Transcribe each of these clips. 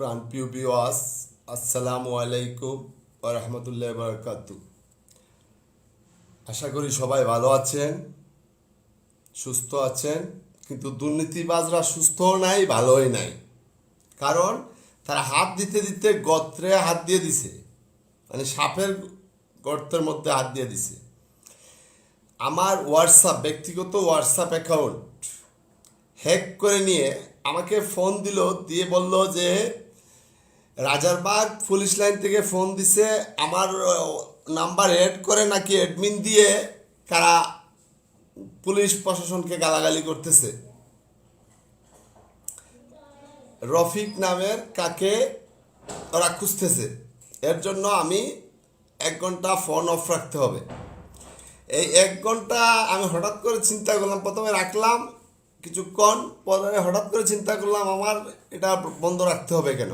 প্রাণপ্রিয় বিওয়াস আসসালামু আলাইকুম রহমতুল্লাহ বারকাত। আশা করি সবাই ভালো আছেন, সুস্থ আছেন, কিন্তু দুর্নীতিবাজরা সুস্থও নাই, ভালোই নাই। কারণ তারা হাত দিতে দিতে গত্রে হাত দিয়ে দিছে। মানে সাপের গর্তের মধ্যে হাত দিয়ে দিছে। আমার হোয়াটসঅ্যাপ ব্যক্তিগত হোয়াটসঅ্যাপ অ্যাকাউন্ট হ্যাক করে নিয়ে আমাকে ফোন দিল, দিয়ে বলল যে রাজারবাগ পুলিশ লাইন থেকে ফোন দিছে, আমার নাম্বার এড করে নাকি অ্যাডমিন দিয়ে কারা পুলিশ প্রশাসনকে গালাগালি করতেছে। রফিক নামের কাকে ওরা খুঁজতেছে। এর জন্য আমি এক ঘণ্টা ফোন অফ রাখতে হবে। এই এক ঘণ্টা আমি হঠাৎ করে চিন্তা করলাম, প্রথমে রাখলাম কিছুক্ষণ, পরে হঠাৎ করে চিন্তা করলাম, আমার এটা বন্ধ রাখতে হবে কেন?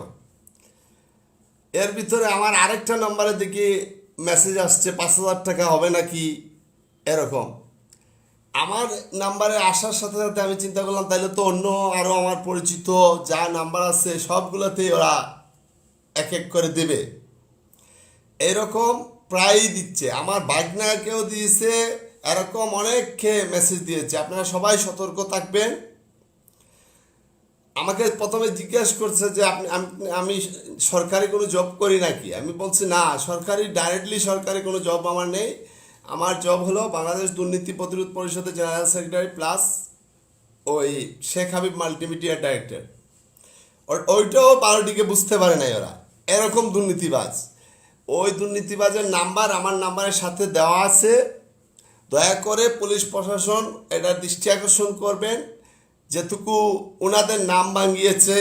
এর ভিতরে আমার আরেকটা নাম্বারে দেখি মেসেজ আসছে, পাঁচ হাজার টাকা হবে নাকি এরকম। আমার নাম্বারে আসার সাথে সাথে আমি চিন্তা করলাম তাহলে তো অন্য আরও আমার পরিচিত যা নাম্বার আছে সবগুলোতেই ওরা এক এক করে দেবে। এরকম প্রায়ই দিচ্ছে। আমার বাগনাকেও দিয়েছে, এরকম অনেককে মেসেজ দিয়েছে। আপনারা সবাই সতর্ক থাকবেন। আমাকে প্রথমে জিজ্ঞেস করছে যে আপনি, আমি- সরকারি কোনো জব করি নাকি? আমি বলছি, না, সরকারি ডাইরেক্টলি সরকারি কোনো জব আমার নেই। আমার জব হলো বাংলাদেশ দুর্নীতি প্রতিরোধ পরিষদের জেনারেল সেক্রেটারি প্লাস ওই শেখ হাবিব মাল্টিমিডিয়া ডাইরেক্টর ওইটাও পার্টিকে বুঝতে পারে নাই ওরা। এরকম দুর্নীতিবাজ। ওই দুর্নীতিবাজের নাম্বার আমার নাম্বারের সাথে দেওয়া আছে। দয়া করে পুলিশ প্রশাসন এটা দৃষ্টি আকর্ষণ করবেন। যেটুকু ওনাদের নাম ভাঙিয়েছে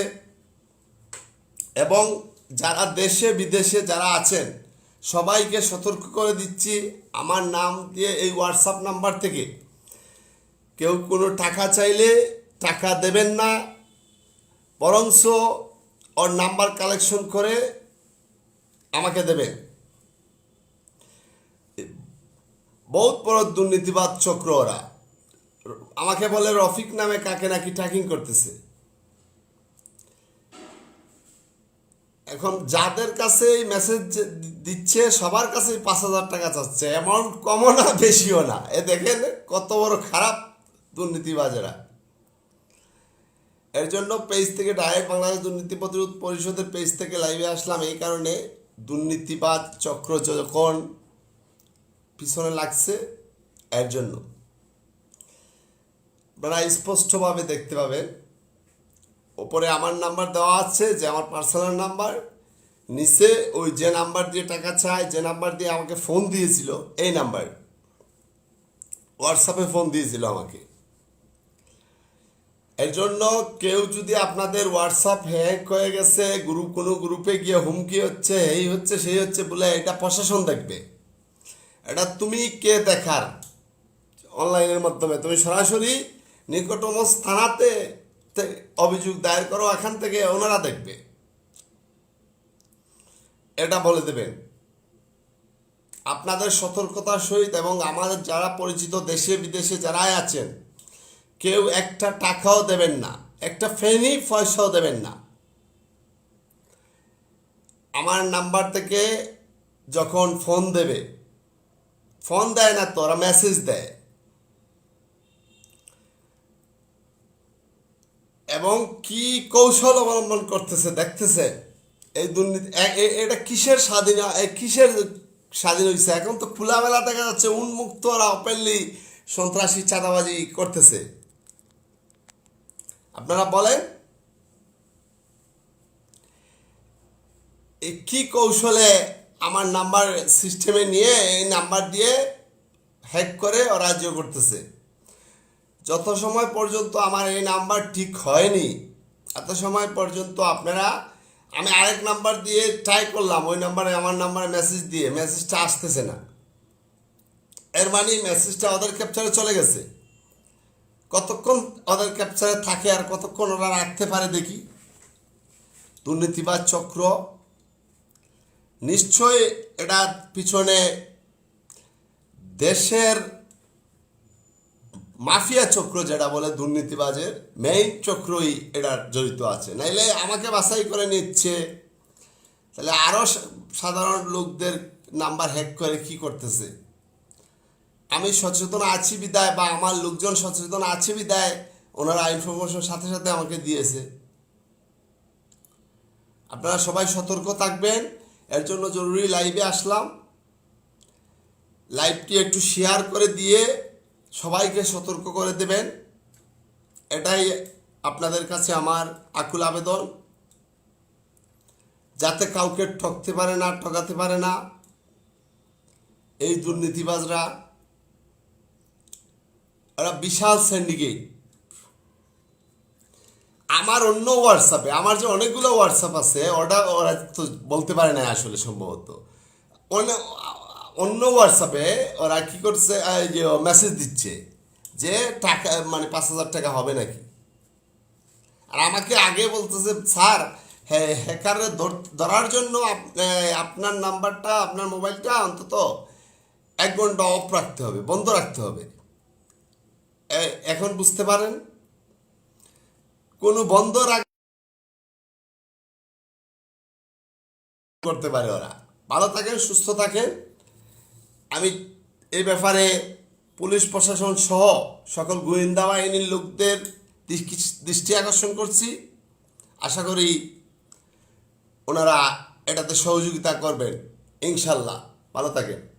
এবং যারা দেশে, বিদেশে যারা আছেন, সবাইকে সতর্ক করে দিচ্ছি আমার নাম দিয়ে এই হোয়াটসঅ্যাপ নাম্বার থেকে। কেউ কোনো টাকা চাইলে টাকা দেবেন না বরংস ওর নাম্বার কালেকশন করে আমাকে দেবেন। বহুত বড় দুর্নীতিবাদ চক্র ওরা। আমাকে বলে রফিক নামে কাকে নাকি ট্র্যাকিং করতেছে। এখন যাদের কাছে এই মেসেজ দিচ্ছে, সবার কাছে পাঁচ হাজার টাকা চাচ্ছে। অ্যামাউন্ট কমও না, বেশিও না। এ দেখেন কত বড় খারাপ দুর্নীতিবাজেরা। এর জন্য পেজ থেকে ডাইরেক্ট বাংলাদেশ দুর্নীতি প্রতিরোধ পরিষদের পেজ থেকে লাইভে আসলাম। এই কারণে দুর্নীতিবাদ চক্র যখন পিছনে লাগছে, এর জন্য। আপনারা স্পষ্টভাবে দেখতে পাবেন। ওপরে আমার নাম্বার দেওয়া আছে, যে আমার পার্সোনাল নাম্বার। নিচে ওই যে নাম্বার দিয়ে টাকা চায়, যে নাম্বার দিয়ে আমাকে ফোন দিয়েছিল, এই নাম্বার। হোয়াটসঅ্যাপে ফোন দিয়েছিল আমাকে। এর জন্য কেউ যদি আপনাদের হোয়াটসঅ্যাপ হ্যাক হয়ে গেছে, গ্রুপ, কোনো গ্রুপে গিয়ে হুমকি হচ্ছে, এই হচ্ছে, সেই হচ্ছে বলে এটা প্রশাসন দেখবে। এটা তুমি কে দেখার? অনলাইনের মাধ্যমে। তুমি সরাসরি নিকটতম থানাতে অভিযোগ দায়ের করো, এখান থেকে ওনারা দেখবে। এটা বলে দেবেন। আপনাদের সতর্কতার সহিত এবং আমাদের যারা পরিচিত দেশে, বিদেশে যারাই আছেন, কেউ একটা টাকাও দেবেন না, একটা ফেনি পয়সাও দেবেন না। আমার নাম্বার থেকে যখন ফোন দেবে, ফোন দেয় না তো, ওরা মেসেজ দেয়। এবং কি কৌশল অবলম্বন করতেছে, দেখতেছে? এই দুর্নীতি এটা কিসের স্বাধীন কিসের স্বাধীন হয়েছে এখন তো খোলামেলা দেখা যাচ্ছে উন্মুক্ত ওরা ওপেনলি সন্ত্রাসী চাঁদাবাজি করতেছে। আপনারা বলেন কি কৌশলে আমার নাম্বার সিস্টেমে নিয়ে এই নাম্বার দিয়ে হ্যাক করে অরাজ্য করতেছে? যত সময় পর্যন্ত আমার এই নাম্বার ঠিক হয়নি, এত সময় পর্যন্ত আপনারা, আমি আরেক নাম্বার দিয়ে ট্রাই করলাম, ওই নাম্বারে, আমার নাম্বারে মেসেজ দিয়ে মেসেজটা আসতেছে না। এর মানে মেসেজটা ওদের ক্যাপচারে চলে গেছে। কতক্ষণ ওদের ক্যাপচারে থাকে আর কতক্ষণ ওরা রাখতে পারে দেখি। দুর্নীতিবাদ চক্র। নিশ্চয় এটা পিছনে দেশের মাফিয়া চক্র যেটা বলে দুর্নীতিবাজের মেইন চক্রই এটা জড়িত আছে। নাইলে আমাকে বাছাই করে নিচ্ছে। তাহলে আরও সাধারণ লোকদের নাম্বার হ্যাক করে কি করতেছে? আমি সচেতন আছি বিদায়, বা আমার লোকজন সচেতন আছে বিদায়, ওনারা ইনফরমেশন সাথে সাথে আমাকে দিয়েছে। আপনারা সবাই সতর্ক থাকবেন। এর জন্য জরুরি লাইভে আসলাম। লাইভটি একটু শেয়ার করে দিয়ে সবাইকে সতর্ক করে দেবেন। এটাই আপনাদের কাছে আমার আকুল আবেদন। যাতে কাউকে ঠকতে পারে না, ঠকাতে পারে না। এই দুর্নীতিবাজরা ওরা বিশাল সিন্ডিকেট আমার অন্য হোয়াটসঅ্যাপে আমার যে অনেকগুলো হোয়াটসঅ্যাপ আছে, ওটা ওরা তো বলতে পারে না আসলে সম্ভবত। অন্য অন্য হোয়াটসঅ্যাপে ওরা কি করছে মেসেজ দিচ্ছে যে টাকা মানে পাঁচ হাজার টাকা হবে নাকি? আর আমাকে আগে বলতেছে স্যার হ্যাঁ হ্যাকারে ধরার জন্য আপনার নাম্বারটা, আপনার মোবাইলটা অন্তত এক ঘণ্টা অফ রাখতে হবে, বন্ধ রাখতে হবে। এখন বুঝতে পারেন? কোনো বন্ধ রাখ, করতে পারে ওরা। ভালো থাকেন, সুস্থ থাকেন। আমি এই ব্যাপারে পুলিশ প্রশাসন সহ সকল গোয়েন্দা বাহিনীর লোকদের দৃষ্টি- আকর্ষণ করছি। আশা করি ওনারা এটাতে সহযোগিতা করবেন। ইনশাল্লাহ। ভালো থাকেন।